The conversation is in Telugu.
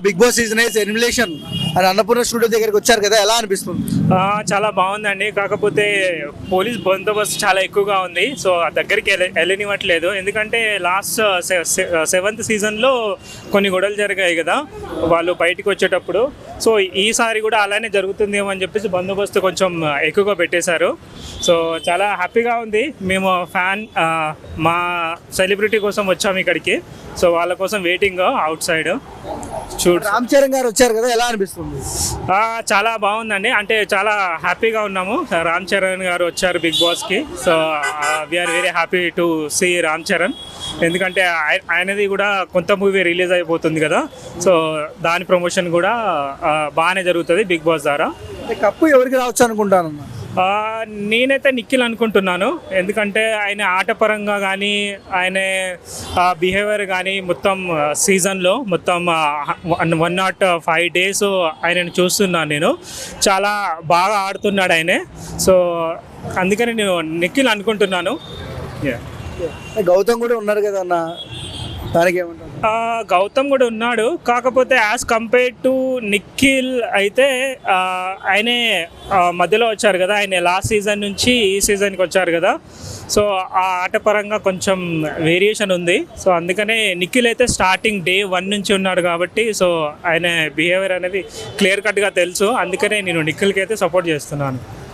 బిగ్ బాస్ సీజన్ అయితే ఎలిమినేషన్ అని అన్నపూర్ణ స్టూడియో దగ్గరికి వచ్చారు కదా ఎలా అనిపిస్తుంది? చాలా బాగుందండి. కాకపోతే పోలీస్ బందోబస్తు చాలా ఎక్కువగా ఉంది. సో ఆ దగ్గరికి వెళ్ళ- వెళ్ళనివ్వట్లేదు ఎందుకంటే లాస్ట్ సెవెంత్ సీజన్లో కొన్ని గొడవలు జరిగాయి కదా వాళ్ళు బయటికి వచ్చేటప్పుడు. సో ఈసారి కూడా అలానే జరుగుతుందేమో అని చెప్పేసి బందోబస్తు కొంచెం uh, ఎక్కువగా పెట్టేశారు. సో చాలా హ్యాపీగా ఉంది. మేము ఫ్యాన్ మా సెలబ్రిటీ కోసం వచ్చాము ఇక్కడికి. సో వాళ్ళ కోసం వెయిటింగ్ uh, అవుట్ సైడ్ చూడు. రామ్ చరణ్ గారు వచ్చారు కదా ఎలా అనిపిస్తుంది? చాలా బాగుందండి. అంటే చాలా హ్యాపీగా ఉన్నాము. రామ్ చరణ్ గారు వచ్చారు బిగ్ బాస్కి so we're very happy to see Ram Charan. ఎందుకంటే ఆయ- ఆయనది కూడా కొత్త మూవీ రిలీజ్ అయిపోతుంది కదా. సో దాని ప్రమోషన్ కూడా బాగానే జరుగుతుంది బిగ్ బాస్ ద్వారా. కప్పు ఎవరికి రావచ్చు అనుకుంటాను నేనైతే నిఖిల్ అనుకుంటున్నాను. ఎందుకంటే ఆయన ఆటపరంగా కానీ ఆయన బిహేవియర్ కానీ మొత్తం సీజన్లో మొత్తం వన్ నాట్ ఫైవ్ డేస్ ఆయనను చూస్తున్నాను నేను. చాలా బాగా ఆడుతున్నాడు ఆయనే. సో అందుకని నేను నిఖిల్ అనుకుంటున్నాను. గౌతమ్ కూడా ఉన్నారు కదా అన్న. గౌతమ్ కూడా ఉన్నాడు. కాకపోతే యాజ్ కంపేర్ టు నిఖిల్ అయితే ఆయనే మధ్యలో వచ్చారు కదా. ఆయన లాస్ట్ సీజన్ నుంచి ఈ సీజన్కి వచ్చారు కదా. సో ఆ ఆట పరంగా కొంచెం వేరియేషన్ ఉంది. సో అందుకనే నిఖిల్ అయితే స్టార్టింగ్ డే వన్ నుంచి ఉన్నాడు కాబట్టి సో ఆయన బిహేవియర్ అనేది క్లియర్ కట్గా తెలుసు. అందుకనే నేను నిఖిల్కి అయితే సపోర్ట్ చేస్తున్నాను.